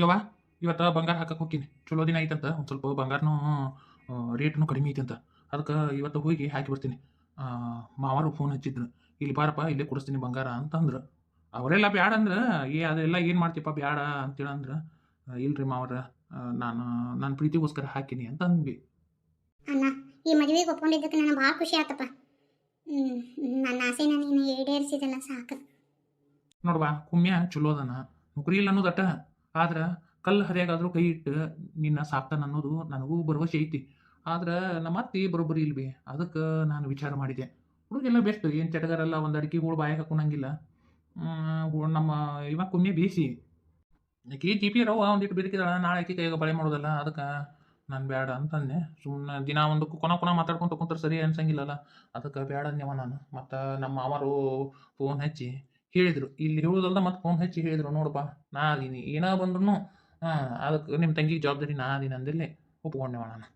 ಯವ್ವ ಇವತ್ತು ಬಂಗಾರ ಹಾಕಕ್ಕೆ ಹೋಗ್ತೀನಿ. ಚಲೋ ದಿನ ಐತಂತ ಒಂದು ಸ್ವಲ್ಪ ಬಂಗಾರನೂ ರೇಟ್ನು ಕಡಿಮೆ ಐತಂತ. ಅದಕ್ಕೆ ಇವತ್ತು ಹೋಗಿ ಹಾಕಿ ಬರ್ತೀನಿ. ಮಾವಾರು ಫೋನ್ ಹಚ್ಚಿದ್ರು. ಇಲ್ಲಿ ಬಾರಪ್ಪ ಇಲ್ಲೇ ಕೊಡಿಸ್ತೀನಿ ಬಂಗಾರ ಅಂತಂದ್ರೆ. ಅವರೆಲ್ಲ ಬ್ಯಾಡ ಅಂದ್ರೆ ಏ ಅದೆಲ್ಲ ಏನು ಮಾಡ್ತೀಪ್ಪ ಬ್ಯಾಡ ಅಂತೇಳಿ ಅಂದ್ರೆ ಇಲ್ರಿ ಮಾವರ ನಾನು ನನ್ನ ಪ್ರೀತಿಗೋಸ್ಕರ ಹಾಕಿನಿ ಅಂತ ಅಂದ್ವಿ. ಅಣ್ಣ ಈ ಮದುವೆಗೆ ಒಪ್ಕೊಂಡಿದ್ದಕ್ಕೆ ನನಗೆ ಭಾಳ ಖುಷಿ ಆತಪ್ಪ. ನನ್ನ ಆಸೆ ನಾನು ಈಡೇರಿಸಿದಲ್ಲ ಸಾಕು. ನೋಡ್ವಾ ಕುಮ್ಯ ಚಲೋ ಅದಾನ. ನೌಕರಿ ಇಲ್ಲ ಅನ್ನೋದಟ ಆದ್ರೆ ಕಲ್ಲು ಹರಿಯಾಗಾದ್ರೂ ಕೈ ಇಟ್ಟು ನಿನ್ನ ಸಾಕ್ತಾನ ಅನ್ನೋದು ನನಗೂ ಭರವಸೆ ಐತಿ. ಆದ್ರೆ ನಮ್ಮ ಅತ್ತಿ ಬರೋಬ್ಬರಿ ಇಲ್ವಿ? ಅದಕ್ಕೆ ನಾನು ವಿಚಾರ ಮಾಡಿದೆ. ಹುಡುಗೆಲ್ಲ ಬೆಸ್ಟ್ ಏನು ಚಟಗಾರಲ್ಲ, ಒಂದು ಅಡಿಕೆ ಹೂಳು ಬಾಯಾಗ ಹಾಕೊಳಂಗಿಲ್ಲ ನಮ್ಮ ಇವ ಕುಮ್ಮೆ ಬೇಸಿ. ಆಕೆ ಜಿ ಪಿ ರವ ಒಂದಿಟ್ಟು ಬಿರುಕಿದಾಳ ನಾಳೆ ಆಕೆ ಕೈಗೆ ಬಳೆ ಮಾಡೋದಲ್ಲ, ಅದಕ್ಕೆ ನಾನು ಬೇಡ ಅಂತಂದೆ. ಸುಮ್ಮನೆ ದಿನ ಒಂದು ಕೊನ ಕೊನ ಮಾತಾಡ್ಕೊಂತ ಕುಂತ್ರೆ ಸರಿ ಅನ್ಸಂಗಿಲ್ಲಲ್ಲ. ಅದಕ್ಕೆ ಬೇಡ ನಾನು. ಮತ್ತು ನಮ್ಮ ಅವರು ಫೋನ್ ಹಚ್ಚಿ ಹೇಳಿದ್ರು. ಇಲ್ಲಿ ಹೇಳೋದಲ್ಲ ಮತ್ತೆ ಫೋನ್ ಹಚ್ಚಿ ಹೇಳಿದ್ರು ನೋಡಪ್ಪ ನಾ ಅದೀನಿ. ಏನ ಬಂದ್ರು ಅದಕ್ಕೆ ನಿಮ್ಮ ತಂಗಿಗೆ ಜವಾಬ್ದಾರಿ ನಾ ಅದೀನಿ ಅಂದಿಲ್ಲೇ ಒಪ್ಕೊಂಡೆ ನಾನು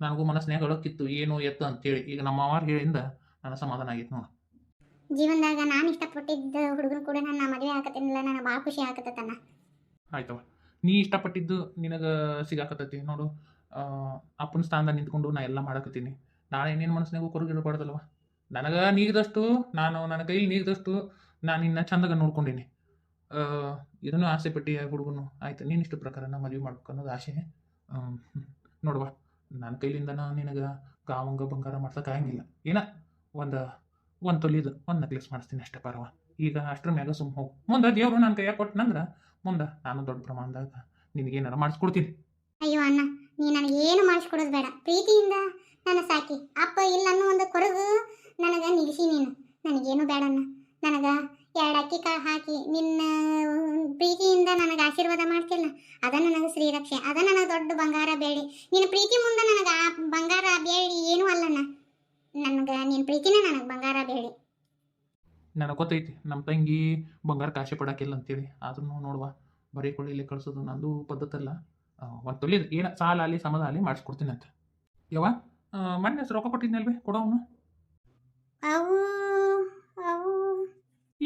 ನನಗೂ ಮನಸ್ಸಿನಾಗ ಹೇಳೋಕ್ಕಿತ್ತು ಏನು ಎತ್ತ ಅಂತೇಳಿ. ಈಗ ನಮ್ಮ ಅವ್ರ ಹೇಳಿಂದ ನನ್ನ ಸಮಾಧಾನ ಆಗಿತ್ತು ನೋಡು. ಜೀವನದಾಗ ನಾನು ಇಷ್ಟಪಟ್ಟಿದ್ದ ಹುಡುಗನ ಕೂಡ ನನ್ನ ಮದುವೆ ಆಗತ್ತಿಲ್ಲ ನನಗೆ ಭಾಳ ಖುಷಿ ಆಕತ್ತಣ್ಣ ಆಯ್ತವ ನೀ ಇಷ್ಟಪಟ್ಟಿದ್ದು ನಿನಗೆ ಸಿಗಾಕತ್ತೈತಿ ನೋಡು. ಅಪ್ಪನ ಸ್ಥಾನದಾಗ ನಿಂತ್ಕೊಂಡು ನಾ ಎಲ್ಲ ಮಾಡಕತ್ತೀನಿ. ನಾಳೆ ನಿನ್ನ ಮನಸ್ಸಿನಾಗೂ ಕೊರಗಿರಬಾರ್ದಲ್ವ? ನನಗೆ ನೀಗಿದಷ್ಟು ನಾನು ನನ್ನ ಕೈಲಿ ನೀಗಿದಷ್ಟು ನಾನು ನಿನ್ನ ಚಂದಾಗ ನೋಡ್ಕೊಂಡೀನಿ. ಇದನ್ನು ಆಸೆ ಪಟ್ಟಿ ಹುಡುಗನು ಆಯ್ತು. ನೀನು ಇಷ್ಟು ಪ್ರಕಾರ ನಾ ಮದುವೆ ಮಾಡ್ಬೇಕು ಅನ್ನೋದು ಆಸೆ. ನೋಡುವ. ನನ್ನ ಕೈಲಿಂದ ನಾ ನಿನಗೆ ಗಾವಂಗ ಬಂಗಾರ ಮಾಡ್ಸೋಕ್ಕಾಗಂಗಿಲ್ಲ ಏನ? ಒಂದು ಒಂದು ತೊಲಿದು ಒಂದು ನೆಕ್ಲೆಸ್ ಮಾಡಿಸ್ತೀನಿ ಅಷ್ಟೇ ಪರವ. ಈಗ ಅಷ್ಟರ ಮ್ಯಾಗ ಸುಮ್ಮ ಹೋಗು. ಮುಂದೆ ದೇವರು ನನ್ನ ಕೈಯಾಗ ಕೊಟ್ಟನಂದ್ರೆ ಮುಂದೆ ನಾನು ದೊಡ್ಡ ಪ್ರಮಾಣದಾಗ ನಿನಗೇನಾರ ಮಾಡಿಸ್ಕೊಡ್ತೀನಿ. ಅಯ್ಯೋ ಅಣ್ಣ, ನೀ ನನಗೆ ಏನು ಮಾಡಿಸ್ಕೊಡೋದು ಬೇಡ. ಪ್ರೀತಿಯಿಂದ ನನ್ನ ಸಾಕಿ. ಅಪ್ಪ ಇಲ್ಲ ಅನ್ನೋ ಒಂದು ಕೊಡಗು ನನಗೆ ನಿಗಿಸಿ ನೀನು. ನನಗೇನು ಬೇಡಣ್ಣ ನನಗೆ ಎರಡು ಅಕ್ಕಿ ಕಾಳು ಹಾಕಿ ನಿನ್ನ ಪ್ರೀತಿಯಿಂದ ನನಗೆ ಆಶೀರ್ವಾದ ಮಾಡ್ತಿಲ್ಲ ಅದ ನನಗೆ ಶ್ರೀರಕ್ಷೆ ಅದ ನನಗೆ ದೊಡ್ಡ ಬಂಗಾರ ಬೇಡಿ ನಿನ್ನ ಪ್ರೀತಿ ಮುಂದೆ ನನಗೆ ಆ ಬಂಗಾರ ಬೇಡಿ ಏನೂ ಅಲ್ಲಣ್ಣ. ನನಗೆ ನಿನ್ನ ಪ್ರೀತಿನೇ ನನಗೆ ಬಂಗಾರ ಬೇಡಿ ನನಗೆ ಗೊತ್ತೈತಿ ನಮ್ಮ ತಂಗಿ ಬಂಗಾರ ಕಾಶೆ ಪಡಾಕಿಲ್ಲ ಅಂತೇಳಿ ಆದ್ರೂ ನೋಡುವ ಬರೀ ಕೊಳ್ಳಿಲಿ ಕಳ್ಸೋದು ನಂದು ಪದ್ಧತಿ ಅಲ್ಲ ಒಂದು ತೊಲಿ ಏನ ಸಾಲ ಅಲ್ಲಿ ಸಮದ ಅಲ್ಲಿ ಮಾಡಿಸ್ಕೊಡ್ತೀನಿ ಅಂತ. ಯವ್ವ ಮಣ್ಣ ಮೊನ್ನೆ ಹೆಸ್ರು ರೊಕ್ಕ ಕೊಟ್ಟಿದ್ನಲ್ವೇ ಕೊಡೋನು ಅವು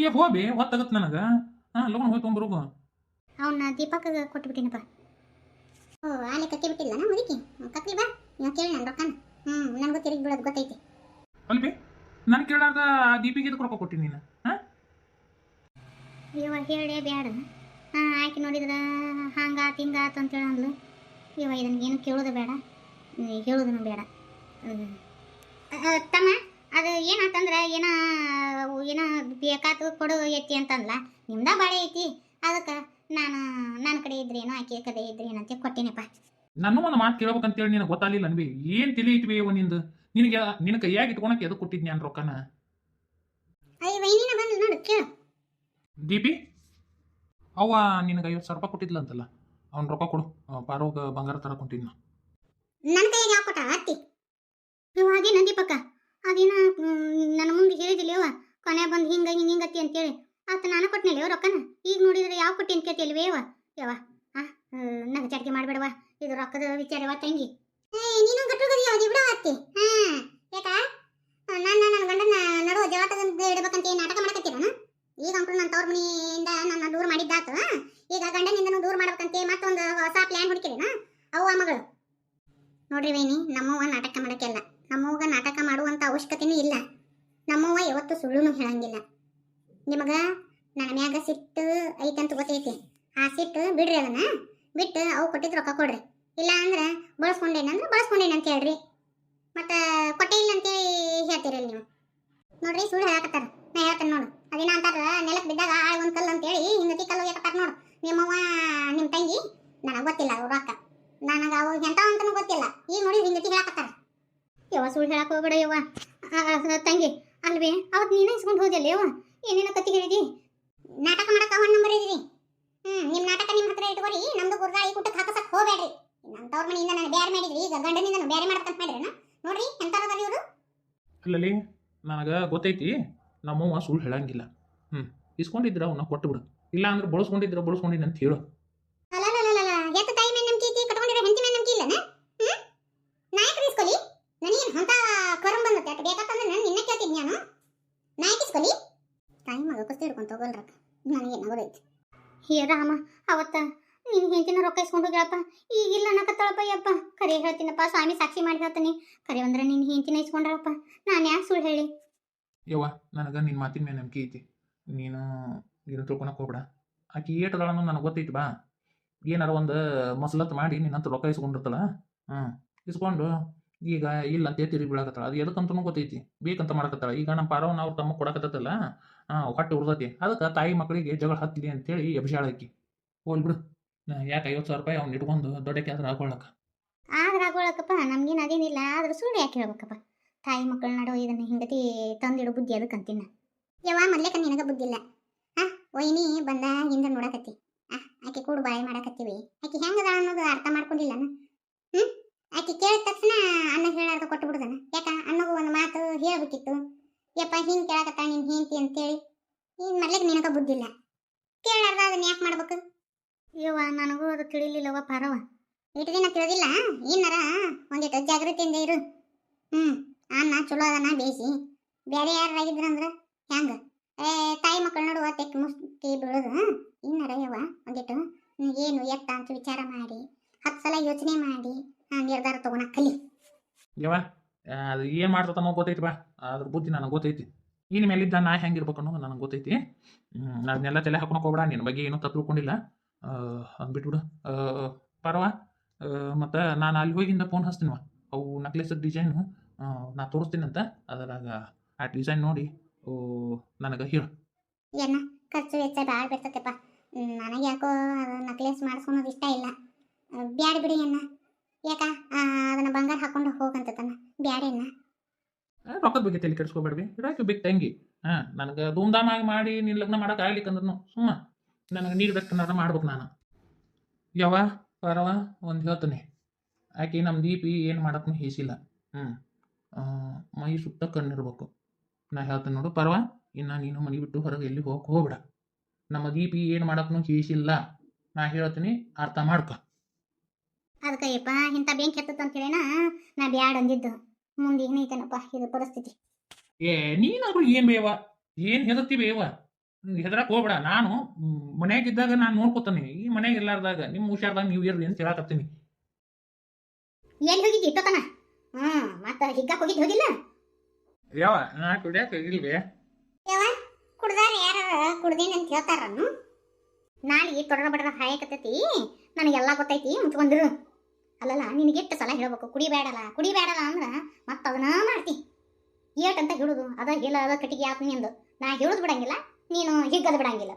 ಏ ಹೋಬಿ ಹೊತ್ತಾಗತ್ತೆ ನನಗೆ. ಹಾಂ ಲೋನ್ ಹೋಗಿ ತೊಗೊಂಬರೋಗು ಅವನ್ನ ದೀಪಕ್ಗೆ ಕೊಟ್ಬಿಟ್ಟಿನಪ್ಪ. ಓ ಆಲೆ ಕಟ್ಟಿ ಬಿಟ್ಟಿಲ್ಲ ನಾ ಮುದುಕಿ? ಕತ್ಲಿ ಬಾ. ನೀವು ಕೇಳಿ ನಾನು ರೊಕ್ಕನ. ಹ್ಞೂ ನನಗೂ ತಿರುಗಿ ಬಿಡೋದು ಗೊತ್ತೈತಿ. ಅಲ್ಬಿ ನಾನು ಕೇಳಾರ್ದ ಆ ದೀಪಿಗೆ ರೊಕ್ಕ ಕೊಟ್ಟಿನಿ ನೀನು. ಹಾಂ? ಇವ ಹೇಳೇ ಬ್ಯಾಡ. ಹಾಂ ಆಯ್ಕೆ ನೋಡಿದ್ರೆ ಹಂಗಾತು ಹಿಂಗಾತು ಅಂತೇಳಿ ಅಂದ್ಲು ಇವ ಇದನ್ನೇನು ಕೇಳೋದು ಬೇಡ ಹೇಳೋದನ್ನು ಬೇಡ. ತಮ್ಮ? ಅದು ಏನಾತಂದ್ರೆ ಏನ ಏನ ಬೇಕಾತು ಕೊಡು ಐತಿ ಅಂತಂದ್ಲ. ನಿಮ್ದ ಬಾಳೆ ಐತಿ. ಅದಕ್ಕೆ ನಾನು ನನ್ನ ಕಡೆ ಇದ್ರೇನು ಆಕೆ ಕಡೆ ಇದ್ರೇನು ಅಂತ ಕೊಟ್ಟಿನಪ್ಪ. ನಾನು ಒಂದು ಮಾತು ಕೇಳ್ಬೇಕಂತೇಳಿ ನಿನಗೆ ಗೊತ್ತಾಗಲಿಲ್ಲ ಅನ್ಬಿ ಏನು ತಿಳಿ ಐತಿ ಇವ ನಿಂದು? ನಿನಗೆ ನಿನ್ನ ಕೈಯಾಗ ಇಟ್ಕೊಳಕ್ಕೆ ಎದಕ್ಕೆ ಕೊಟ್ಟಿದ್ನಿ ನಾನು ರೊಕ್ಕನ ಅಯ್ಯ ವೈನಿನ ಬಂದು ನೋಡು ಕೇಳು. ದೀಪಿ ಅವ್ವ ನಿನಗೆ ಐವತ್ತು ಸಾವಿರ ರೂಪಾಯಿ ಕೊಟ್ಟಿದ್ಲಂತಲ್ಲ ಅವ್ನ ರೊಕ್ಕ ಕೊಡು. ಪಾರೋಗ ಬಂಗಾರ ತರ ಕೊಟ್ಟಿದ್ನ ನನ್ನ ಕೈಗೆ ಯಾವ ಕೊಟ್ಟ? ಅತ್ತಿ ನೀವು ಹಾಗೆ ನಂದಿಪಕ್ಕ ಅದೇನ ನನ್ನ ಮುಂದೆ ಹೇಳಿದಿಲ್ಲ ಯವ್ವ. ಕೊನೆ ಬಂದು ಹಿಂಗ ಹಿಂಗ ಹಿಂಗತಿ ಅಂತೇಳಿ. ಆತ ನಾನು ಕೊಟ್ಟಿಲ್ಲ ಯವ ರೊಕ್ಕನ? ಈಗ ನೋಡಿದ್ರೆ ಯಾವ ಕೊಟ್ಟಿ ಅಂತ ಕೇಳ್ತಿಲ್ವೇ ಯವ್ವ? ಯವ್ವ, ಆ ನಂಗೆ ಚಟಿಕೆ ಮಾಡಬೇಡವ ಇದು ರೊಕ್ಕದ ವಿಚಾರವ ತಂಗಿ. ನೀನು ಗಟ್ಟುಗದಿ ಯಾವ್ದು ಬಿಡ ಅತ್ತಿ ಹಾ ಯಾಕ ನಾನು ನನ್ನ ಗಂಡನ ನಡುವ ಜವಾತ ಇಡ್ಬೇಕಂತ ಏನು ನಾಟಕ ಮಾಡಕತ್ತೀರನ? ಈಗ ಅಂಕರು ನನ್ನ ತವ್ರ ಮನೆಯಿಂದ ನನ್ನ ದೂರ ಮಾಡಿದ್ದಾತು? ಈಗ ಗಂಡನಿಂದನೂ ದೂರ ಮಾಡ್ಬೇಕಂತೆ ಮತ್ತೊಂದು ಹೊಸ ಪ್ಲಾನ್ ಹುಡುಕಿರೇನ ಅವ್ವ ಮಗಳು. ನೋಡ್ರಿ ವೇಣಿ ನಮ್ಮವ್ವ ನಾಟಕ ಮಾಡಕ್ಕೆಲ್ಲ. ನಮ್ಮವ್ಗ ನಾಟಕ ಮಾಡುವಂಥ ಅವಶ್ಯಕತೆನೂ ಇಲ್ಲ. ನಮ್ಮವ್ವ ಯಾವತ್ತೂ ಸುಳ್ಳುನು ಹೇಳಂಗಿಲ್ಲ. ನಿಮಗೆ ನನ್ನ ಮ್ಯಾಗ ಸಿಟ್ಟು ಐತಂತ ಗೊತ್ತೈತಿ. ಆ ಸಿಟ್ಟು ಬಿಡ್ರಿ ಅದನ್ನ. ಬಿಟ್ಟು ಅವು ಕೊಟ್ಟಿದ್ದು ರೊಕ್ಕ ಕೊಡ್ರಿ. ಇಲ್ಲ ಅಂದ್ರೆ ಬಳಸ್ಕೊಂಡೇನಂದ್ರೆ ಬಳಸ್ಕೊಂಡೇನ ಅಂತ ಹೇಳ್ರಿ. ಮತ್ತೆ ಕೊಟ್ಟೆ ಇಲ್ಲ ಅಂತೇಳಿ ಹೇಳ್ತೀರಲ್ಲ ನೀವು. ನೋಡ್ರಿ ಸುಳ್ಳು ಹೇಳಕತ್ತಾರ. ನಾ ಹೇಳ್ತೇನೆ ನೋಡು. ಅದೇನ ಅಂತಾರ ನೆಲಕ್ಕೆ ಬಿದ್ದಾಗ ಆಳ್ ಒಂದು ಕಲ್ಲು ಅಂತೇಳಿ ಹಿಂಗತಿ ಕಲ್ಲು ಯಾಕತ್ತಾರ ನೋಡು. ನಿಮ್ಮವ್ವ ನಿಮ್ಮ ತಂಗಿ ನನಗೆ ಗೊತ್ತಿಲ್ಲ ಅವ್ರ ರೊಕ್ಕ. ನನಗೆ ಅವು ಎಂತ ಅಂತನೂ ಗೊತ್ತಿಲ್ಲ. ಈಗ ನೋಡಿ ಹಿಂಗತಿ ಹೇಳಕತ್ತಾರ. ಸುಳ್ಳು ಹೇಳಕ್ಕೆ ಹೋಗ್ಬೇಡ ಯವ್ವ ತಂಗಿ, ಅಲ್ವೇ? ಅವತ್ತು ನೀನೇ ಇಸ್ಕೊಂಡು ಹೋದಲ್ಲ ಯವ್ವ ಏನೇನೋ ಕತ್ತಿ ಹೇಳಿದಿ? ನಾಟಕ ಮಾಡಕ್ಕೆ ಅವನ ನಂಬರ್ ಇದ್ರಿ ಹ್ಞೂ ನಿಮ್ಮ ನಾಟಕ ನಿಮ್ಮ ಹತ್ರ ಇಟ್ಕೊರಿ, ನಮ್ದು ಈ ಕುಟ್ಟಕ್ಕೆ ಹಾಕಸಕ್ ಹೋಗ್ಬೇಡ್ರಿ. ನಮ್ಮ ತವ್ರ ಮನೆಯಿಂದ ನಾನು ಬೇರೆ ಮಾಡಿದ್ರಿ, ಈಗ ಗಂಡನಿಂದ ನಾನು ಬೇರೆ ಮಾಡ್ತಂತ ಮಾಡ್ರಿ ನೋಡ್ರಿ ಎಂತಾರದಾರ ಇವರು? ಅಲ್ಲಲ್ಲಿ ನನಗೆ ಗೊತ್ತೈತಿ, ನಮ್ಮವ್ವ ಸುಳ್ಳು ಹೇಳಂಗಿಲ್ಲ. ಹ್ಞೂ ಇಸ್ಕೊಂಡಿದ್ರ ಅವನ್ನ ಕೊಟ್ಟು ಬಿಡು ಇಲ್ಲ ಅಂದ್ರೆ ಬಳಸ್ಕೊಂಡಿದ್ರ ಬಳಸ್ಕೊಂಡಿನಿ ಅಂತ ಹೇಳು ಅಲ್ಲಲ್ಲಲ್ಲ ಎತ್ತ ತಾಯಿ ಮೇಲೆ ನಂಬಿಕೆ ಐತಿ ಕಟ್ಕೊಂಡಿರೋ ಹೆಂಡತಿ ಮೇಲೆ ನಂಬಿಕೆ ಇಲ್ಲನ ಹ್ಮ್ ನಾಯಕರು ಇಸ್ಕೊಲಿ ನನಗೇನು ಅಂತ ಕರಂ ಬಂದತ್ತೆ ಅಟ್ ಬೇಕಂತಂದ್ರೆ ನಾನು ನಿನ್ನೆ ಕೇಳ್ತೀನಿ ನಾನು ನಾಯಕ ಇಸ್ಕೊಲಿ ತಾಯಿ ಮಗ ಕುಸ್ತಿ ಹಿಡ್ಕೊಂತ ಹೋಗಲ್ರಕ್ಕ ನನಗೆ ನಗೋದೈತಿ ಹೇ ರಾಮ, ಅವತ್ತ ನೀನು ಹೆಂಡತಿನ ರೊಕ್ಕ ಇಸ್ಕೊಂಡು ಹೋಗ್ಯಾಳಪ್ಪ. ಈಗಿಲ್ಲ ಅನ್ನಕತ್ತಾಳಪ್ಪ ಯಪ್ಪ ಕರೆ ಹೇಳ್ತೀನಪ್ಪ, ಸ್ವಾಮಿ ಸಾಕ್ಷಿ ಮಾಡಿ ಹೇಳ್ತೀನಿ. ಕರೆ ಅಂದ್ರೆ ನಿನ್ನ ಹೆಂಡತಿನ ಇಸ್ಕೊಂಡ್ರಪ್ಪ. ನಾನು ಯಾಕೆ ಸುಳ್ಳು ಹೇಳಿ? ಯವ್ವ, ನನಗೆ ನಿನ್ನ ಮಾತಿನ ಮೇಲೆ ನಂಬಿಕೆ ಐತಿ. ನೀನು ಏನು ತಿಳ್ಕೊಳಕ್ ಹೋಗ್ಬೇಡ. ಆಕಿ ಏಟದಾಳನ್ನು ನನಗೆ ಗೊತ್ತೈತಿ ಬಾ. ಏನಾರ ಒಂದು ಮಸಲತ್ ಮಾಡಿ ನಿನ್ನಂತ ರೊಕ್ಕ ಇಸ್ಕೊಂಡಿರ್ತಾಳ ಹ್ಞೂ ಇಸ್ಕೊಂಡು ಈಗ ಇಲ್ಲ ಅಂತ ತಿರುಗಿ ಬೀಳಕತ್ತಾಳ. ಅದು ಎದಕ್ಕಂತನೂ ಗೊತ್ತೈತಿ. ಬೇಕಂತ ಮಾಡಕತ್ತಾಳ. ಈಗ ನಮ್ಮ ಪಾರವನ್ನ ಅವ್ರ ತಮ್ಮ ಕೊಡಕತ್ತಲ್ಲ ಹಾಂ ಹೊಟ್ಟೆ ಉರ್ದತಿ. ಅದಕ್ಕೆ ತಾಯಿ ಮಕ್ಕಳಿಗೆ ಜಗಳ ಹತ್ತಿದೆ ಅಂತೇಳಿ ಆಕಿ. ಹೋಲ್ ಬಿಡು. ಯಾಕೆ ಐವತ್ತು ಸಾವಿರ ರೂಪಾಯಿ ಅವ್ನು ಇಟ್ಕೊಂಡು ದೊಡ್ಡಕ್ಕೆ ಆದ್ರೆ ಹಾಕೊಳ್ಳಕ ಆದ್ರೆ ಆಗೋಳಕಪ್ಪ ನಮ್ಗೇನು ಅದೇನಿಲ್ಲ. ಆದ್ರೆ ಸುಳ್ಳು ಯಾಕೆ ಹೇಳ್ಬೇಕಪ್ಪ? ತಾಯಿ ಮಕ್ಕಳ ನಡುವೆ ಇದನ್ನ ಹಿಂಗತಿ ತಂದಿಡು ಬುದ್ಧಿ ಅದಕ್ಕೆ ಅಂತೀನಿ ಯವ್ವ ಮೊದ್ಲೇಕ ನಿನಗ ಬುದ್ಧಿ ಇಲ್ಲ. ಆ ಒಯ್ನಿ ಬಂದ ಹಿಂದೆ ನೋಡಕತ್ತಿ. ಆಕೆ ಕೂಡು ಬಾಯಿ ಮಾಡಕತ್ತೀವಿ. ಆಕೆ ಹೆಂಗದ ಅನ್ನೋದು ಅರ್ಥ ಮಾಡ್ಕೊಂಡಿಲ್ಲ ಹ್ಞೂ ಆಕೆ ಕೇಳಿದ ತಕ್ಷಣ ಅನ್ನ ಹೇಳಾರ್ದ ಕೊಟ್ಟು ಬಿಡುದನ. ಯಾಕ? ಅನ್ನಗೂ ಒಂದು ಮಾತು ಹೇಳ್ಬೇಕಿತ್ತು. ಯಪ್ಪ ಹಿಂಗೆ ಕೇಳಕತ್ತ ನಿನ್ ಹೆಂಡತಿ ಅಂತೇಳಿ. ಏನು ಮಾಡ್ಲಿಕ್ಕೆ ನಿನಗ ಬುದ್ಧಿಲ್ಲ ಕೇಳಾರ್ದ ಅದನ್ನ ಯಾಕೆ ಮಾಡ್ಬೇಕು? ಯವ್ವ ನನಗೂ ಅದು ತಿಳಿಲಿಲ್ಲವ ಪಾರವ. ಇಟ್ಟು ದಿನ ತಿಳಿದಿಲ್ಲ? ಏನಾರ ಒಂದಿಟ್ಟು ಜಾಗೃತಿಯಿಂದ ಇರು. ಹ್ಞೂ ಅನ್ನ ಚಲೋ ಅದನ್ನ ಬೇಯಿಸಿ. ಬೇರೆ ಯಾರಾಗಿದ್ರಂದ್ರ ಹೆಂಗ ಏ ತಾಯಿ ಮಕ್ಕಳು ನೋಡುವ ತೆಕ್ ಮುಸ್ತಿ ಬೀಳೋದು. ಏನಾರ ಯವ್ವ? ಒಂದಿಟ್ಟು ಏನು ಎತ್ತ ಅಂತ ವಿಚಾರ ಮಾಡಿ ಹತ್ತು ಸಲ ಯೋಚನೆ ಮಾಡಿ ನಿರ್ಧಾರ ತಗೊಳಕ್ ಕಲಿ. ಯವ್ವ ಅದು ಏನು ಮಾಡ್ತತನೋ ಗೊತ್ತೈತಿ ಬಾ. ಅದ್ರ ಬುದ್ಧಿ ನನಗೆ ಗೊತ್ತೈತಿ. ಇನ್ ಮೇಲಿದ್ದ ನಾ ಹೆಂಗಿರ್ಬೇಕು ಅನ್ನೋದು ನನಗೆ ಗೊತ್ತೈತಿ. ಅದನ್ನೆಲ್ಲ ತಲೆ ಹಾಕೊಂಡು ಹೋಗ್ಬೇಡ ನಿನ್ನ ಬಗ್ಗೆ ಏನೂ ತಪ್ಪು ತಿಳ್ಕೊಂಡಿಲ್ಲ. ಅಂದ್ಬಿಟ್ಬಿಡು ಪರವ ಮತ್ತು ನಾನು ಅಲ್ಲಿ ಹೋಗಿಂದ ಫೋನ್ ಹಚ್ತೀನಿವ ಅವು ನಕ್ಲೆಸ್ ಡಿಸೈನು ನಾ ತೋರಿಸ್ತೀನಂತ ಅದರಾಗ ಆ ಡಿಸೈನ್ ನೋಡಿ ಓ ನನಗೆ ಹೇಳು. ಏನ ಖರ್ಚು ವೆಚ್ಚ ಭಾಳ ಬಿಡ್ತತೆಪ್ಪ ನನಗೆ ಯಾಕೋ ನಕ್ಲೆಸ್ ಮಾಡಿಸ್ಕೊಳೋದು ಇಷ್ಟ ಇಲ್ಲ. ಬ್ಯಾಡ ಬಿಡಿ ಅನ್ನ ಯಾಕ? ಅವನ ಬಂಗಾರ ಹಾಕೊಂಡು ಹೋಗಂತತನ ಬ್ಯಾಡೇನ ರೊಕ್ಕದ ಬಗ್ಗೆ ತಲೆ ಕೆಡಿಸ್ಕೋಬೇಡ್ವಿ. ರಾಕಿ ಬಿಗ್ ತಂಗಿ. ಹಾಂ, ನನಗೆ ಮಾಡಿ ನಿನ್ನ ಲಗ್ನ ಮಾಡೋಕೆ ಆಗ್ಲಿಕ್ಕಂದ್ರೂ ಸುಮ್ಮ. ನನಗೆ ನೀರು ಬೆಕ್ಕನಾರ ಮಾಡ್ಬೇಕು ನಾನು. ಯಾವ ಪರವ, ಒಂದು ಹೇಳ್ತೀನಿ. ಆಕೆ ನಮ್ಮ ದೀಪಿ ಏನು ಮಾಡಕ್ಕೂ ಹೇಸಿಲ್ಲ. ಹ್ಞೂ ಮೈ ಸುತ್ತ ಕಣ್ಣಿರ್ಬೇಕು. ನಾ ಹೇಳ್ತೀನಿ ನೋಡು, ಪರವ, ಇನ್ನು ನೀನು ಮನೆ ಬಿಟ್ಟು ಹೊರಗೆ ಎಲ್ಲಿ ಹೋಗಿ ಹೋಗ್ಬೇಡ. ನಮ್ಮ ದೀಪಿ ಏನು ಮಾಡಕ್ಕೂ ಹೇಸಿಲ್ಲ. ನಾ ಹೇಳ್ತೀನಿ, ಅರ್ಥ ಮಾಡ್ಕೊ. ಅದಕ್ಕಯ್ಯಪ್ಪ ಇಂಥ ಬೆಂಕಿ ಹತ್ತದ ಅಂತೇಳಿನ ನಾ ಬ್ಯಾಡ್ ಅಂದಿದ್ದು. ಮುಂದೆ ಏನೈತೇನಪ್ಪ ಇದು ಪರಿಸ್ಥಿತಿ? ಏ ನೀನಾದ್ರು ಏನು ಬೇವ? ಏನು ಹೆದರ್ತಿ ಬೇವ? ಹೆದರಕ್ ಹೋಗ್ಬೇಡ. ನಾನು ಮನ್ಯಾಗಿದ್ದಾಗ ನಾನು ನೋಡ್ಕೊತಾನೆ. ಈ ಮನೆಯಾಗ ಇರ್ಲಾರ್ದಾಗ ನಿಮ್ಮ ಹುಷಾರ್ದಾಗ ನೀವು ಇರ್ರಿ ಅಂತ ಹೇಳಕತ್ತೀನಿ. ಎಲ್ಲಿ ಹೋಗಿದ್ದಿ ಇಟ್ಟೋತನ ಹ್ಮ್ ಮತ್ತ ಹಿಗ್ಗಾಕ್ ಹೋಗಿದ್ ಹೋಗಿಲ್ಲ? ಯಾವ ನಾ ಕುಡಿಯಕ್ಕೆ ಹೋಗಿಲ್ವೇ? ಯಾವ ಕುಡ್ದಾರ ಯಾರ ಕುಡ್ದೇನೆ ಅಂತ ಹೇಳ್ತಾರನ್ನು ಈಗ ತೊಡರ ಬಡ್ರ ಹಾಯಕತ್ತೈತಿ. ನನಗೆಲ್ಲ ಗೊತ್ತೈತಿ ಮುಚ್ಕೊಂಡಿರು. ಅಲ್ಲಲ್ಲ ನಿನಗೆ ಎಷ್ಟು ಸಲ ಹೇಳ್ಬೇಕು, ಕುಡಿಬೇಡಲ್ಲ ಕುಡಿಬೇಡಲ್ಲ ಅಂದ್ರೆ ಮತ್ತೆ ಅದನ್ನ ಮಾಡ್ತಿ. ಏಟಂತ ಹೇಳುದು, ಅದ ಹೇಳ ಅದ ಕಟ್ಟಿಗೆ ಆತು ನಿಂದು. ನಾ ಹೇಳುದು ಬಿಡಂಗಿಲ್ಲ, ನೀನು ಹಿಗ್ಗದು ಬಿಡಂಗಿಲ್ಲ.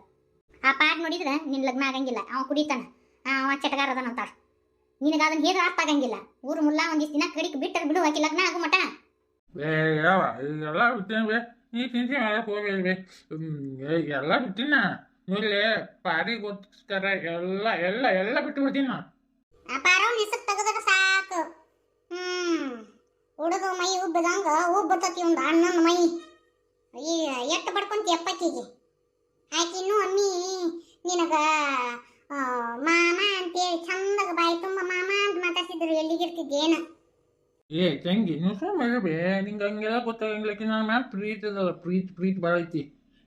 ಆ ಪಾಟ್ ನೋಡಿದ್ರೆ ನಿನ್ ಲಗ್ನ ಆಗಂಗಿಲ್ಲ, ಅವ ಕುಡಿತಾನ, ಅವ ಚಟಗಾರ ಅದಾನಂತಾಳ ನಿನಗ ಅದನ್ನ ಹೇಗೆ ಅರ್ಥ ಆಗಂಗಿಲ್ಲ, ಊರು ಮುಲ್ಲ ಒಂದಿಷ್ಟು ದಿನ ಕಡಿಕ್ ಬಿಟ್ಟರೆ ಬಿಡು ಹಾಕಿ ಲಗ್ನ ಆಗು ಮಟ ಏ, ಯಾವ, ಎಲ್ಲ ಬಿಟ್ಟಿನ ಪಾರಿಗೋಸ್ಕರ ಎಲ್ಲ ಎಲ್ಲ ಎಲ್ಲ ಬಿಟ್ಟು ಬಿಡ್ತೀನಿ ನಾ ಆ ಪಾರವ್ ಹೆಸರು ತೆಗೆದ್ರೆ ಸಾಕು. ಹ್ಮ್. ಹುಡುಗ ಮೈ ಉಬ್ಬದಂಗ ಉಬ್ಬತತಿ ಒಂದು ಅಣ್ಣನ ಮೈ. ಅಯ್ಯ ಎಟ್ಟು ಬಡ್ಕೊಂತಿ ಎಪ್ಪಕ್ಕಿಗೆ ಆಕಿ ಇನ್ನೂ ಅಮ್ಮಿ ನಿನಗ ಮಾಮ ಅಂತೇಳಿ ಚಂದಾಗ ಬಾಯಿ ತುಂಬ ಮಾಮ ಅಂತ ಮಾತಾಡ್ತಿದ್ರು ಎಲ್ಲಿಗಿರ್ತಿದ್ದೇನ? ಏ ತಂಗಿ ನೀವು ಸುಮ್ಮನೆ ಬೇ ನಿಂಗೆ ಹಂಗೆಲ್ಲ ಗೊತ್ತಾಗಂಗಿಲ್ಲ ನನ್ನ ಮ್ಯಾಮ್ ಪ್ರೀತಿ ಅದಲ್ಲ ಪ್ರೀತಿ ಪ್ರೀತಿ ಭಾಳ ಐತಿ.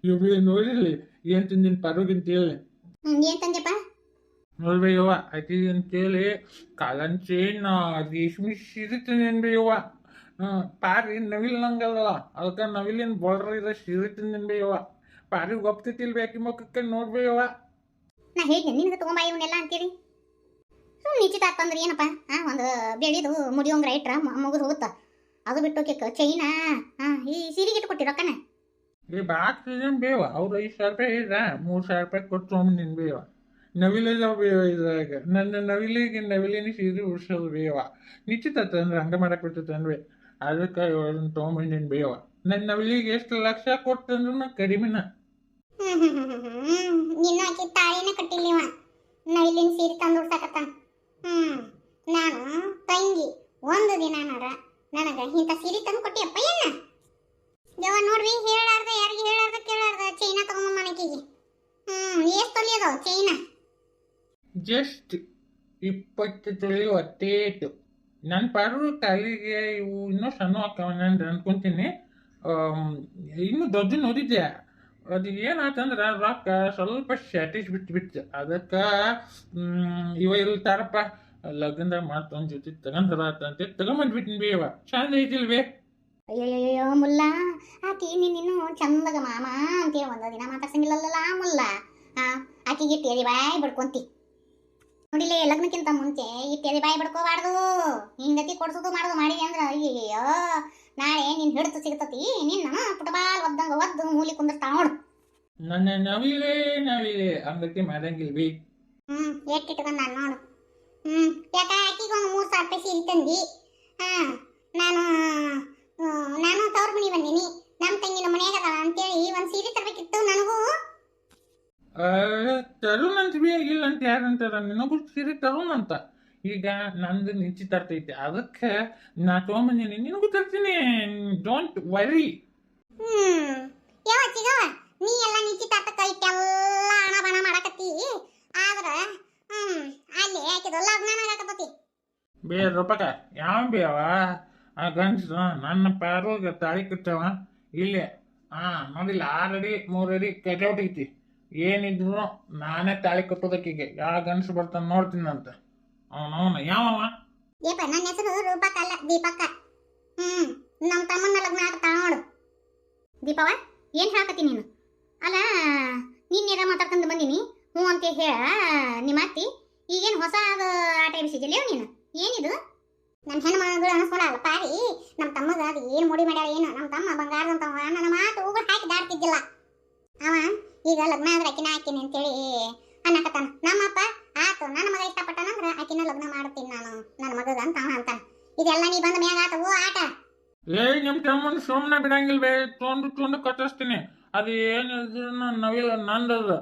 ಇವ್ರು ನೋಡಿರಲಿ ಏನು ತಿಂದಿನ ಪರೋಗಿಂತೇಳಿ ಹೇಳಿ. ಏನು ತಂದೆಪ್ಪ? ನೋಡ್ಬೇ ಯವ್ವ ಐತಿ ಅಂತೇಳಿ ಕಾಲಂಚೆ ನಾ ರೇಷ್ಮೆ ಸೀರೆ ತಿಂದೇನ್ ಬೇ ಯವ್ವ ಹ್ಮ್ ಪಾರಿ ನವಿಲ್ ನಂಗಲ್ಲ ಅದಕ್ಕೆ ನವಿಲಿನ ಬೊಳ್ರ ಇದ ಸೀರೆ ತಿಂದೇನ್ ಬೇ ಯವ್ವ ಪಾರಿ ಒಪ್ತೈತಿಲ್ ಬೇಕಿ ಮುಖಕ್ಕೆ ನೋಡ್ಬೇ ಯವ್ವ ನಾ ಹೇಗೆ ನಿನಗೆ ತಗೊಂಬ ಇವನ್ನೆಲ್ಲ ಅಂತೇಳಿ. ಹ್ಞೂ ನಿಶ್ಚಿತಾರ್ಥ ಅಂದ್ರೆ ಏನಪ್ಪ? ಆ ಒಂದು ಬೆಳಿದು ಮುಡಿಯೋಂಗ್ರ ಇಟ್ರ ಮುಗಿದು ಹೋಗುತ್ತ. ಅದು ಬಿಟ್ಟು ಕೇಕ್ ಚೈನಾ ಹಾಂ ಈ ಸೀರೆಗೆ ಇಟ್ಟು ಕೊಟ್ಟಿ ರೊಕ್ಕನ ಈ ಬಾಕ್ಸ್ ಬೇವ ಅವ್ರು ಐದು ಸಾವಿರ ರೂಪಾಯಿ ಇದ್ರ ಮೂರು ಸಾವಿರ ರೂಪಾಯಿ ಕೊಟ್ಟು ನಿನ್ ಬೇವ ಬೇವ ಇದ್ರಾಗ ನನ್ನ ನವಿಲಿಗೆ ನವಿಲಿನ ಸೀರೆ ಉಡ್ಸೋದು ಬೇವ ನಿಶ್ಚಿತ ಅಂದ್ರೆ ಹಂಗೆ ಮಾಡಕ್ ಬಿಡ್ತೈತೆ ಅನ್ವೆ ಅದಕ್ಕೆ ಇವಳನ್ನ ತೊಗೊಂಬಂದಿನ ಬೇವ ನನ್ನ ನವಿಲಿಗೆ ಎಷ್ಟು ಲಕ್ಷ ಕೊಟ್ಟಂದ್ರೂ ಕಡಿಮೆನ. ನಿನ್ನ ಆಕಿ ತಾಳಿನ ಕಟ್ಟಿಲ್ಲ ಇವ ನವಿಲಿನ ಸೀರೆ ತಂದು ಉಡ್ಸಾಕತ್ತಾನ. ಹ್ಮ್, ನಾನು ತಂಗಿ, ಒಂದು ದಿನನಾರ ನನಗ ಇಂಥ ಸೀರೆ ತಂದು ಕೊಟ್ಟಿಯಪ್ಪ ಏನ? ದೇವ ನೋಡ್ರಿ, ಹೇಳಾರ್ದ, ಯಾರಿಗೆ ಹೇಳಾರ್ದ ಕೇಳಾರ್ದ ಚೈನಾ ತಗೊಂಬ ಮನಕಿಗೆ ಹ್ಮ್, ಎಷ್ಟು ತೊಲಿ ಅದಾವ ಚೈನಾ ಜಸ್ಟ್ ಇಪ್ಪತ್ತು ತೊಳಿ ಇತ್ತು ನನ್ನ ಪರು ತಲೆಗೆ ಇವು ಇನ್ನೂ ಸಣ್ಣ ಹಾಕವ ನಾನು ಅನ್ಕೊಂತೀನಿ. ಆಮ್, ಇನ್ನೂ ದೊಡ್ಡ ನೋಡಿದ್ದೆ ಅದು ಏನಾಯ್ತಂದ್ರೆ ರೊಕ್ಕ ಸ್ವಲ್ಪ ಶಾರ್ಟೇಜ್ ಬಿಟ್ಟು ಬಿಟ್ಟು ಅದಕ್ಕೆ ಇವ ಇರ್ತಾರಪ್ಪ ಲಗ್ನದಾಗ ಮಾಡ್ತೊಂದು ಜೊತೆ ತಗೊಂಡ್ರ ಅಂತ ತಗೊಂಬಂದ್ಬಿಟ್ಟಿನಿ ಬಿಟ್ಟಿನಿ ಇವ. ಚಂದ ಐತಿಲ್ವೇ? ಅಯ್ಯಯ್ಯೋ ಮುಲ್ಲ ಆಕಿ ನೀನು ಚಂದಗ ಮಾಮ ಅಂತೇಳಿ ಒಂದ ದಿನ ಮಾತಾಡ್ಸಂಗಿಲ್ಲಲ್ಲ ಮುಲ್ಲ? ಆಕಿಗೆ ತೇರಿ ಬಾಯಿ ಬಡ್ಕೊಂತಿ. ನೋಡಿಲೇ ಲಗ್ನಕ್ಕಿಂತ ಮುಂಚೆ ಈ ತೆಲೆ ಬಾಯಿ ಬಡ್ಕೋಬಾರ್ದು. ಹಿಂಗತಿ ಕೊಡ್ಸೋದು ಮಾಡೋದು ಮಾಡಿದೆ ಅಂದ್ರೆ ಅಯ್ಯಯ್ಯೋ ನಾಳೆ ನಿನ್ ಹಿಡಿತು ಸಿಗ್ತತಿ ನಿನ್ನ ಪುಟಬಾಲ್ ಒದ್ದಂಗ ಒದ್ದು ಮೂಲಿ ಕುಂದಿರ್ತಾ ನೋಡು. ನನ್ನ ನವಿಲೆ ನವಿಲೆ ಅಂದಕ್ಕೆ ಮಾಡಂಗಿಲ್ವಿ ಹ್ಮ್ ಎಟ್ಟಿಟ್ಕೊಂಡ್ ನಾನು ನೋಡು. ಹ್ಮ್ ಯಾಕ ಆಕಿಗೆ ಒಂದು ಮೂರು ಸಾವಿರ ರೂಪಾಯಿ ಸೀರೆ ತಂದಿ ಹಾ ನಾನು ನಾನು ತವ್ರ ಮನಿ ಬಂದೀನಿ. ನಮ್ಮ ತಂಗಿನ ಮನ್ಯಾಗ ಅಂತ ಅಂತೇಳಿ ಒಂದು ಸೀರೆ ತರಬೇಕಿತ್ತು ನನಗೂ. ತರುಣ್ ಅಂತ ಬಿ ಇಲ್ಲ ಅಂತ ಯಾರಂತಾರ ನಿನಗೂ ಸೀರೆ ತರುಣ್ ಅಂತ. ಈಗ ನಂದು ನಿಶ್ಚಿತಾರ್ಥ ಅದಕ್ಕೆ ನಾ ತೊಗೊಂಬಂದಿನಿ ನಿನಗೂ ತರ್ತೀನಿ. Don't worry hmm. ಯಾವ ಚಿಗವ ನೀ ಎಲ್ಲ ನಿಶ್ಚಿತಾರ್ಥಕ್ಕ ಇಟ್ಟೆಲ್ಲ ಹಣ ಬಣ ಮಾಡಕತ್ತಿ. ಆದ್ರ ಹ್ಮ್ ಅಲ್ಲಿ ಆಕಿದು ಲಗ್ನ ಆಗಕತ್ತತಿ ಬೇ ರೂಪಕ ಯಾವ ಬೇವ ಆ ಗಂಜ ನನ್ನ ಪ್ಯಾರೋಗ ತಾಳಿ ಕಟ್ಟವ. ಇಲ್ಲೇ. ಹಾ ನೋಡಿಲ್ಲ ಆರಡಿ ಮೂರಡಿ ಕಟೌಟ್ ಐತಿ ಏನಿದ್ರು ನಾನೇ ತಾಳಿ ಕಟ್ಟೋದಕ್ಕಿಗೆ ಯಾವ ಗಂಡಸು ಬರ್ತಾನ ನೋಡ್ತೀನಂತ. ಅವನವನ ಯಾವವ? ಏಪ ನನ್ನ ಹೆಸರು ರೂಪಕ್ಕ ಅಲ್ಲ ದೀಪಕ್ಕ ಹ್ಮ್ ನಮ್ಮ ತಮ್ಮನ ಲಗ್ನ ಆಗ್ತಾ ನೋಡು. ದೀಪವ, ಏನು ಹೇಳಕತ್ತಿ ನೀನು? ಅಲ್ಲ ನಿನ್ನೆರ ಮಾತಾಡ್ಕೊಂಡು ಬಂದೀನಿ? ಹ್ಞೂ ಅಂತ ಹೇಳ, ನಿಮ್ಮ ಅತ್ತಿ. ಈಗೇನು ಹೊಸ ಆಟ ಎಬ್ಸಿದಿಲ್ಲ ನೀನು? ಏನಿದು? ನಮ್ಮ ಹೆಣ್ಣು ಮಗಳು ಅನಿಸ್ಕೊಂಡಲ್ಲ ಪಾರಿ ನಮ್ಮ ತಮ್ಮಗ ಅದು ಏನು ಮುಡಿ ಮಾಡ್ಯಾಳ ಏನು. ನಮ್ಮ ತಮ್ಮ ಬಂಗಾರದಂತ ನನ್ನ ಮಾತು ಉಗುಳು ಹಾಕಿ ದಾಡ್ತಿದ್ದಿಲ್ಲ ಅವ ಈಗ ಲಗ್ನ ಆದ್ರೆ ಆಕಿನ ಹಾಕಿನಿ ಅಂತೇಳಿ ಅನ್ನಕತ್ತಾನ. ನಮ್ಮಪ್ಪ ಆತು ನನ್ನ ಮಗ ಇಷ್ಟಪಟ್ಟನಂದ್ರ ಆಕಿನ ಲಗ್ನ ಮಾಡ್ತೀನಿ ನಾನು ನನ್ನ ಮಗಗ ಅಂತ ಅವ ಅಂತಾನ. ಇದೆಲ್ಲ ನೀ ಬಂದ ಮ್ಯಾಗ ಆತವು ಆಟ. ಏ ನಿಮ್ ತಮ್ಮನ ಸುಮ್ಮನೆ ಬಿಡಂಗಿಲ್ವೇ ತೊಂದು ತೊಂದು ಕಟ್ಟಿಸ್ತೀನಿ. ಅದು ಏನಿದ್ರು ನವಿಲ ನಂದದ.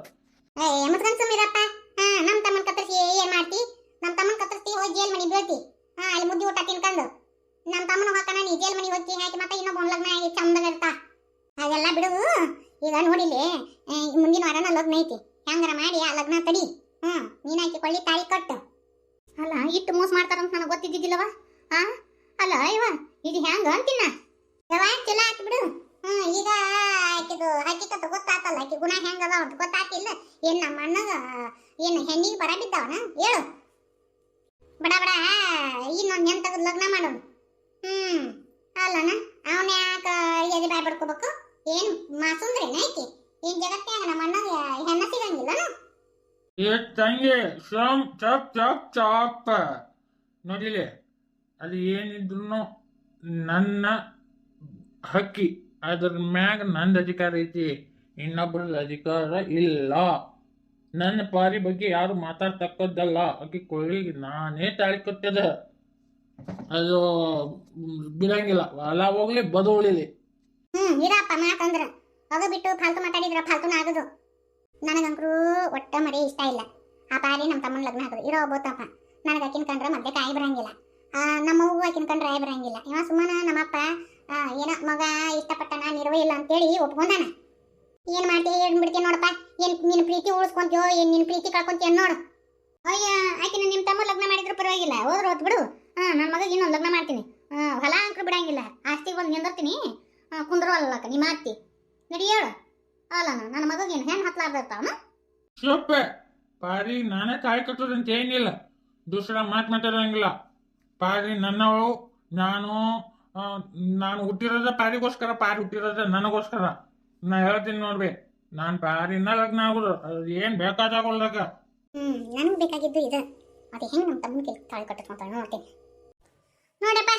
ಏ ಮುಸ್ಕೊಂಡ್ ಸುಮ್ಮಿರಪ್ಪ ಹಾ ನಮ್ಮ ತಮ್ಮನ ಕತ್ತರಿಸಿ ಏನ್ ಮಾಡ್ತಿ? ನಮ್ಮ ತಮ್ಮನ ಕತ್ತರಿಸಿ ಹೋಗಿ ಜೇಲ್ ಮನಿ ಬೀಳ್ತಿ. ಹಾ ಅಲ್ಲಿ ಮುದ್ದಿ ಊಟ ತಿನ್ಕೊಂಡು. ನಮ್ಮ ತಮ್ಮನ ಹೋಗಕನ ನೀ ಜೇಲ್ ಮನಿ ಹೋಗಿ ಹಾಕಿ ಮತ್ತೆ ಇನ್ನೊಬ್ಬ ಲಗ್ನ ಆಗಿ ಚಂದ ಇರ್ತಾ. ಅದೆಲ್ಲ ಬಿಡು. ಈಗ ನೋಡಿಲಿ ಮುಂದಿನ ವಾರನ ಲಗ್ನ ಐತಿ. ಹೆಂಗಾರ ಮಾಡಿ ಆ ಲಗ್ನ ತಡಿ. ಹ್ಞೂ ನೀನಾಕಿ ಕೊಳ್ಳಿ, ತಾಳಿ ಕಟ್ಟು. ಅಲ್ಲ, ಇಟ್ಟು ಮೋಸ ಮಾಡ್ತಾರಂತ ನನಗೆ ಗೊತ್ತಿದ್ದಿದ್ದಿಲ್ಲವ ಆ? ಅಲ್ಲ ಇವ ಇದು ಹೆಂಗ ಅಂತಿನ ಚಲೋ ಆತ್ ಬಿಡು. ಹ್ಮ್ ಈಗ ಆಕಿದು ಹಕ್ಕಿಕತ್ತು ಗೊತ್ತಾತಲ್ಲ, ಆಕಿ ಗುಣ ಹೆಂಗದ ಅಂತ ಗೊತ್ತಾತಿಲ್ಲ ಏನು ನಮ್ಮ ಅಣ್ಣಗ, ಏನು ಹೆಣ್ಣಿಗೆ ಬರ ಬಿದ್ದವನ? ಹೇಳು. ಬಡ ಬಡ, ಇನ್ನೊಂದು ಹೆಣ್ ತೆಗೆದು ಲಗ್ನ ಮಾಡೋನು ಹ್ಮ್ ಅಲ್ಲನ, ಅವನ ಯಾಕ ಎದೆ ಬಾಯ್ ಬಡ್ಕೋಬೇಕು? ಏನ್ ಮಾಸುಂದ್ರೇನ ಐತಿ ಏನ್ ಜಗತ್ತ್ಯಾಗ ನಮ್ಮ ಅಣ್ಣಗ ಹೆಣ್ಣ ಸಿಗಂಗಿಲ್ಲನು? ಏ ತಂಗಿ ಶ್ರಮ್ ಚಪ್ ಚಪ್, ಚಾಪ್. ನೋಡಿಲೆ ಅದು ಏನಿದ್ರು ನನ್ನ ಹಕ್ಕಿ, ಅದ್ರ ಮ್ಯಾಗ ನಂದು ಅಧಿಕಾರ ಐತಿ ಇನ್ನೊಬ್ಬರ ಅಧಿಕಾರ ಇಲ್ಲ. ನನ್ನ ಪಾರಿ ಬಗ್ಗೆ ಯಾರು ಮಾತಾಡ್ತಕ್ಕದ್ದಲ್ಲ, ಅಕ್ಕಿ ಕೊಳ್ಳಿಗೆ ನಾನೇ ತಾಳಿ ಕಟ್ಟದ. ಅದು, ಬಿಡಂಗಿಲ್ಲ, ಹೊಲ ಹೋಗ್ಲಿ, ಬದು ಉಳಿಲಿ. ಹ್ಮ್ ಇರಪ್ಪ ಮಾತಂದ್ರ ಅದು ಬಿಟ್ಟು ಫಾಲ್ತು ಮಾತಾಡಿದ್ರ ಫಾಲ್ತುನ ಆಗುದು. ನನಗಂಕ್ರೂ ಒಟ್ಟ ಮರಿ ಇಷ್ಟ ಇಲ್ಲ. ಆ ಪಾರಿ ನಮ್ಮ ತಮ್ಮನ ಲಗ್ನ ಆಗುದು. ಇರೋ ಬೋತಪ್ಪ ನನಗೆ ಆಕಿನ ಕಂಡ್ರೆ ಮದ್ದೆ ಕಾಯಿ ಬರಂಗಿಲ್ಲ. ಆ, ನಮ್ಮ ಅವ್ವಗೂ ಆಕಿನ ಕಂಡ್ರೆ ಆಯ್ ಬರಂಗಿಲ್ಲ. ಇವ ಸುಮ್ಮನ ನಮ್ಮಪ್ಪ ಏನ ಮಗ ಇಷ್ಟಪಟ್ಟನ ನಿರ್ವಹ ಇಲ್ಲ ಅಂತೇಳಿ ಒಪ್ಕೊಂಡಾನ. ಏನ್ ಮಾಡ್ತೀಯ ಹೇಳ್ಬಿಡ್ತೀನಿ ನೋಡಪ್ಪ? ಏನ್ ನಿನ್ ಪ್ರೀತಿ ಉಳಿಸ್ಕೊಂತೀಯೋ ಏನ್ ನಿನ್ ಪ್ರೀತಿ ಕಳ್ಕೊಂತೀಯ ನೋಡು. ಅಯ್ಯ ಆಕಿನ ನಿಮ್ ತಮ್ಮ ಲಗ್ನ ಮಾಡಿದ್ರು ಪರವಾಗಿಲ್ಲ. ಹೋದ್ರ ಹೊತ್ ಬಿಡು ಹಾ ನನ್ನ ಮಗ ಇನ್ನೊಂದು ಲಗ್ನ ಮಾಡ್ತೀನಿ. ಹೊಲ ಅಂಕ್ರು ಬಿಡಂಗಿಲ್ಲ. ಆಸ್ತಿಗೆ ಬಂದು ನಿಂದಿರ್ತೀನಿ. ಕುಂದ್ರು ಅಲ್ಲಕ್ಕ ನಿಮ್ಮ ಅತ್ತಿ. ನಡಿ ಹೇಳು. ಅಲ್ಲ ನನ್ನ ಮಗಗೇನು ಹೆಣ್ಣು ಹತ್ಲಾರ್ದಿರ್ತಾವನ ಸ್ವಲ್ಪ ಪಾರಿ ನಾನೇ ತಾಯಿ ಕಟ್ಟೋದಂತ ಏನಿಲ್ಲ. ದೂಸರ ಮಾತು ಮಾತಾಡೋಂಗಿಲ್ಲ. ಪಾರಿ ನನ್ನವಳು ನಾನು ನಾನು ಹುಟ್ಟಿರೋದ ಪಾರಿಗೋಸ್ಕರ ಪಾರಿ ಹುಟ್ಟಿರೋದ ನನಗೋಸ್ಕರ. ನಾ ಹೇಳ್ತೀನಿ ನೋಡ್ಬಿ ನಾನು ಪಾರಿನ ಲಗ್ನ ಆಗೋದು ಅದು ಏನು ಬೇಕಾದಾಗೊಳ್ಳಕ ಹ್ಮ್ ನನಗೆ ಬೇಕಾಗಿದ್ದು ಇದು. ಅದು ಹೆಂಗೆ ನಮ್ಮ ತಮ್ಮ ತಾಳಿ ಕಟ್ಟಿಸ್ಕೊಂತಾಳೆ ನೋಡ್ತೀನಿ. ನೋಡಪ್ಪ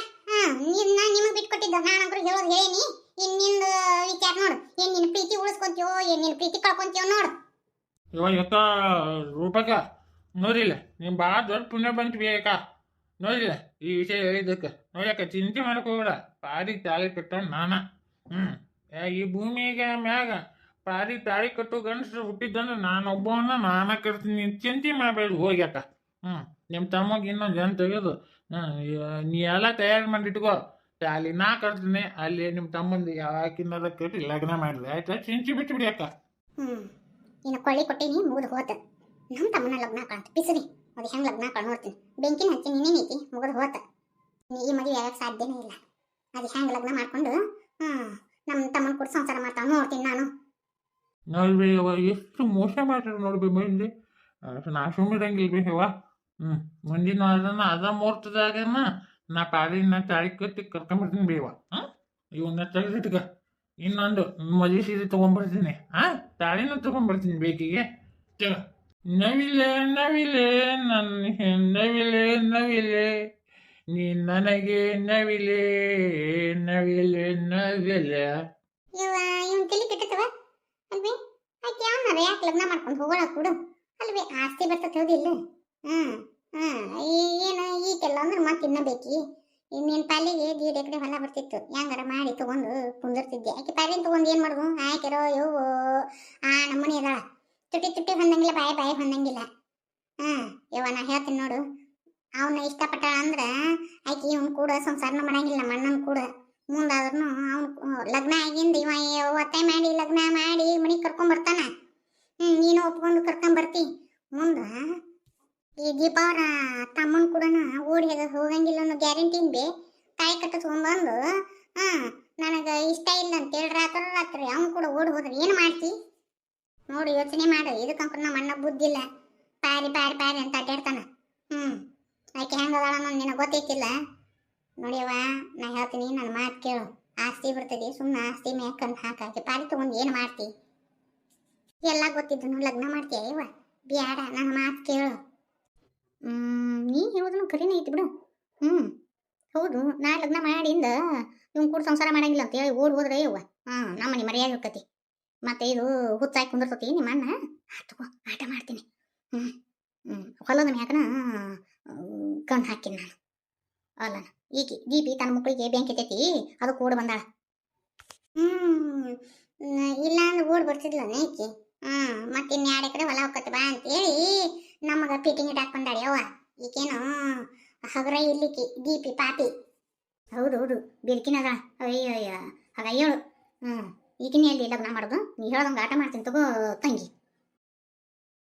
ಹಾ ನಿನ್ನ ನಿಮಗೆ ಬಿಟ್ಕೊಟ್ಟಿದ್ದ ನಾನಂಕರು ಹೇಳೋದು ಹೇಳಿನಿ. ಇನ್ ನಿಂದು ವಿಚಾರ ನೋಡು, ಏನ್ ನಿನ್ನ ಪ್ರೀತಿ ಉಳಿಸ್ಕೊಂತೀಯೋ, ಏನ್ ನಿನ್ನ ಪ್ರೀತಿ ಕಳ್ಕೊಂತೀಯೋ ನೋಡು. ಇವ ಯಾಕ ರೂಪಕ, ನೋಡಿಲ್ಲ, ನೀನು ಭಾಳ ದೊಡ್ಡ ಪುಣ್ಯ ಬಂತು ಬೇಕ ನೋಡಿಲ್ಲ, ಈ ವಿಷಯ ಹೇಳಿದ್ದಕ್ಕೆ. ನೋಡಕ್ಕ ಚಿಂತೆ ಮಾಡ್ಕೋಬೇಡ ಪಾರಿ ತಾಳಿ ಕಟ್ಟೋ ನಾನ. ಹ್ಮ್ ಈ ಭೂಮಿಗೆ ಮ್ಯಾಗ ಪಾರಿ ತಾಳಿ ಕಟ್ಟು ಗಂಡಸರು ಹುಟ್ಟಿದ್ದಂದ್ರೆ ನಾನು ಒಬ್ಬವನ್ನ ನಾನ ಕಟ್ತೀನಿ ನೀನ್ ಚಿಂತೆ ಮಾಡಬೇಡ, ಹೋಗ್ಯಾಕ. ಹ್ಞೂ ನಿಮ್ಮ ತಮ್ಮಗೆ ಇನ್ನೊಂದು ಜನ ತೆಗೆದು ನೀ ಎಲ್ಲ ತಯಾರು ಮಾಡಿ ಇಟ್ಕೋ. ಅಲ್ಲಿ ನಾ ಕರ್ತೀನಿ ಅಲ್ಲಿ ನಿಮ್ಮ ತಮ್ಮಂದು ಯಾಕಿನ್ನದ ಕೇಳಿ ಲಗ್ನ ಮಾಡಿದೆ ಆಯ್ತಾ ಚಿಂಚಿ ಬಿಟ್ಟು ಬಿಡಿಯಕ್ಕ ಹ್ಮ್ ಇನ್ನು ಕೊಳ್ಳಿ ನೀ ಮುಗಿದು ಹೋತ. ನಮ್ಮ ತಮ್ಮನ ಲಗ್ನ ಕಾಣ್ತು ಪಿಸರಿ ಅದು ಹೆಂಗೆ ಲಗ್ನ ಕಾಣ್ ನೋಡ್ತೀನಿ. ಬೆಂಕಿನ ಹಚ್ಚಿ ನೀನೇನೈತಿ ಮುಗಿದು ಹೋತ. ಈ ಮದುವೆ ಆಗಕ್ಕೆ ಸಾಧ್ಯನೇ ಇಲ್ಲ. ಅದು ಹೆಂಗೆ ಲಗ್ನ ಮಾಡ್ಕೊಂಡು ಹ್ಮ್ ನಮ್ಮ ತಮ್ಮನ ಕೂಡ ಸಂಸಾರ ಮಾಡ್ತಾವ ನೋಡ್ತೀನಿ ನಾನು. ನೋಡ್ಬಿ ಎಷ್ಟು ಮೋಸ ಮಾಡ್ತಾರೆ ನೋಡ್ಬಿ ಮೈಲಿ ನಾ ಸುಮ್ಮಿರಂಗಿಲ್ಲ ಬಿ ಯವ್ವ. ಹ್ಞೂ ಮುಂದಿನ ಅದನ್ನ ಅದ ಮುಹೂರ್ತದಾಗನ ನಾ ಪಾಲಿನ ತಾಳಿ ಕಟ್ಟಿ ಕರ್ಕೊಂಬರ್ತೀನಿ ಬೇವ. ಹಾಂ ಇವನ್ನ ತೆಗೆದಿಟ್ಕ ಇನ್ನೊಂದು ಮದುವೆ ಸೀರೆ ತೊಗೊಂಬರ್ತೀನಿ. ಹಾಂ? ತಾಳಿನ ತೊಗೊಂಬರ್ತೀನಿ ಬೇಕಿಗೆ. ನವಿಲೆ ನವಿಲೆ ನನ್ನ ನವಿಲೆ ನವಿಲೆ, ನೀ ನನಗೆ ನವಿಲೆ ನವಿಲೆ ನವಿಲೆ. ಅಲ್ವೇ? ಮಾಡ್ಕೊಂಡು ಹೋಗೋಣ ಅಲ್ವೇ, ಆಸ್ತಿ ಬರ್ತದೆ ಹೌದಿಲ್ಲ ಹ್ಮ್ ಹ್ಮ್. ಏನು ಈಗೆಲ್ಲ ಅಂದ್ರೆ ಮತ್ತೆ ತಿನ್ನಬೇಕಿ ಇನ್ನೇನು ಪಾಲಿಗೆ ದೀಡ್ ಎಕರೆ ಹೊಲ ಬರ್ತಿತ್ತು. ಹೆಂಗಾರ ಮಾಡಿ ತಗೊಂಡು ಕುಂದಿರ್ತಿದ್ದೆ. ಆಕೆ ಪಾಲಿನ ತಗೊಂಡು ಏನು ಮಾಡುದು? ಆಯ್ಕೆರೋ ಯವ್ವೋ ಆ ನಮ್ಮನೆ ಇದಳ ತುಟಿ ತುಟಿ ಹೊಂದಂಗಿಲ್ಲ, ಬಾಯಿ ಬಾಯಿ ಹೊಂದಂಗಿಲ್ಲ. ಹಾಂ ಯವ್ವ, ನಾ ಹೇಳ್ತೀನಿ ನೋಡು. ಅವನ್ನ ಇಷ್ಟಪಟ್ಟ ಅಂದ್ರೆ ಆಕೆ ಇವ್ನು ಕೂಡ ಸಂಸಾರನ ಮಾಡಂಗಿಲ್ಲ ನಮ್ಮ ಅಣ್ಣನ ಕೂಡ. ಮುಂದಾದ್ರೂ ಅವ್ನು, ಲಗ್ನ ಆಗಿಂದ ಇವ ಒತ್ತಾಯ ಮಾಡಿ, ಲಗ್ನ ಮಾಡಿ ಮನಿಗೆ ಕರ್ಕೊಂಡ್ ಹ್ಞೂ ನೀನು ಒಪ್ಕೊಂಡು ಕರ್ಕೊಂಡ್ ಮುಂದೆ ಮುಂದ ಈ ದೀಪ ತಮ್ಮನ ಕೂಡ ಓಡಿ ಹೋಗ- ಹೋಗಂಗಿಲ್ಲ ಅನ್ನೋ ಗ್ಯಾರಂಟಿ ಬೇ ತಾಯಿ ತೊಗೊಂಬಂದು, ಹಾ, ನನಗೆ ಇಷ್ಟ ಇಲ್ಲ ಅಂತ ಹೇಳಿ ರಾತ್ರಿ ರಾತ್ರಿ ಅವ್ನು ಕೂಡ ಓಡಿ ಹೋದ್ರೆ ಏನು ಮಾಡ್ತಿ? ನೋಡಿ, ಯೋಚನೆ ಮಾಡು, ಇದಕ್ಕಂಕ ನಮ್ಮ ಅಣ್ಣ ಬುದ್ಧಿಲ್ಲ ಪಾರಿ ಪಾರಿ ಪಾರಿ ಅಂತ ಅಡ್ಡಾಡ್ತಾನೆ ಹ್ಞೂ ಆಕೆ ಹೆಂಗೆ ಅನ್ನೋದು ನಿನಗೆ ಗೊತ್ತೈತಿಲ್ಲ? ನೋಡಿಯವ್ವ ನಾ ಹೇಳ್ತೀನಿ ನನ್ನ ಮಾತು ಕೇಳು. ಆಸ್ತಿ ಬರ್ತದೆ ಸುಮ್ಮನೆ ಆಸ್ತಿ ಮೇಕಂದು ಹಾಕಾಕಿ ಪಾರಿ ತಗೊಂಡು ಏನು ಮಾಡ್ತಿ? ಎಲ್ಲ ಗೊತ್ತಿದ್ದು ಲಗ್ನ ಮಾಡ್ತೀಯ ಇವ? ಬ್ಯಾಡ ನನ್ನ ಮಾತು ಕೇಳು. ನೀ ಹೇಳೋದನ್ನು ಕರಿನೇ ಐತಿ ಬಿಡು. ಹ್ಞೂ ಹೌದು, ನಾ ಲಗ್ನ ಮಾಡಿಂದ ಇವ್ನು ಕೂಡ ಸಂಸಾರ ಮಾಡಂಗಿಲ್ಲ ಅಂತ ಹೇಳಿ ಓಡ್ ಹೋದ್ರೆ ಇವ ಹಾಂ ನಮ್ಮನೆ ಮರ್ಯಾದೆ ಹೋಗ್ತತಿ ಮತ್ತೆ ಇದು ಹುಚ್ಚಾಗಿ ಕುಂದಿರ್ತತಿ ನಿಮ್ಮ ಅಣ್ಣ. ತಗೋ, ಆಟ ಮಾಡ್ತೀನಿ. ಹ್ಞೂ ಹ್ಞೂ ಹೊಲದ ಮ್ಯಾಕನ ಕಣ್ಣು ಹಾಕಿನಿ ನಾನು. ಅಲ್ಲ ಈಕಿ ದೀಪಿ ತನ್ನ ಮಕ್ಕಳಿಗೆ ಬೆಂಕಿ ಎತ್ತೈತಿ ಅದು ಕೂಡ ಬಂದಾಳ. ಹ್ಞೂ ಇಲ್ಲ ಅಂದ್ರೆ ಓಡ್ ಬರ್ತಿದ್ಲ ಈಕಿ? ಹ್ಞೂ ಮತ್ತೆ ಇನ್ ಎರಡು ಎಕರೆ ಹೊಲ ಹೋಗತ್ತೆ ಬಾ ಅಂತೇಳಿ ನಮಗ ಫಿಟ್ಟಿಂಗ್ ಇಟ್ ಅವ್ವ. ಈಕೇನು ಹಗರ ಇಲ್ಲಿಕಿ ದೀಪಿ, ಪಾಪಿ. ಹೌದು ಹೌದು. ಬಿರ್ಕಿನದ ಅಯ್ಯೋ ಅಯ್ಯ ಹಾಗ ಹೇಳು. ಹ್ಮ್. ಈಗಿನ ಎಲ್ಲಿ ಲಗ್ನ ಮಾಡೋದು. ನೀ ಹೇಳ್ದಂಗೆ ಆಟ ಮಾಡ್ತೀನಿ, ತಗೋ ತಂಗಿ.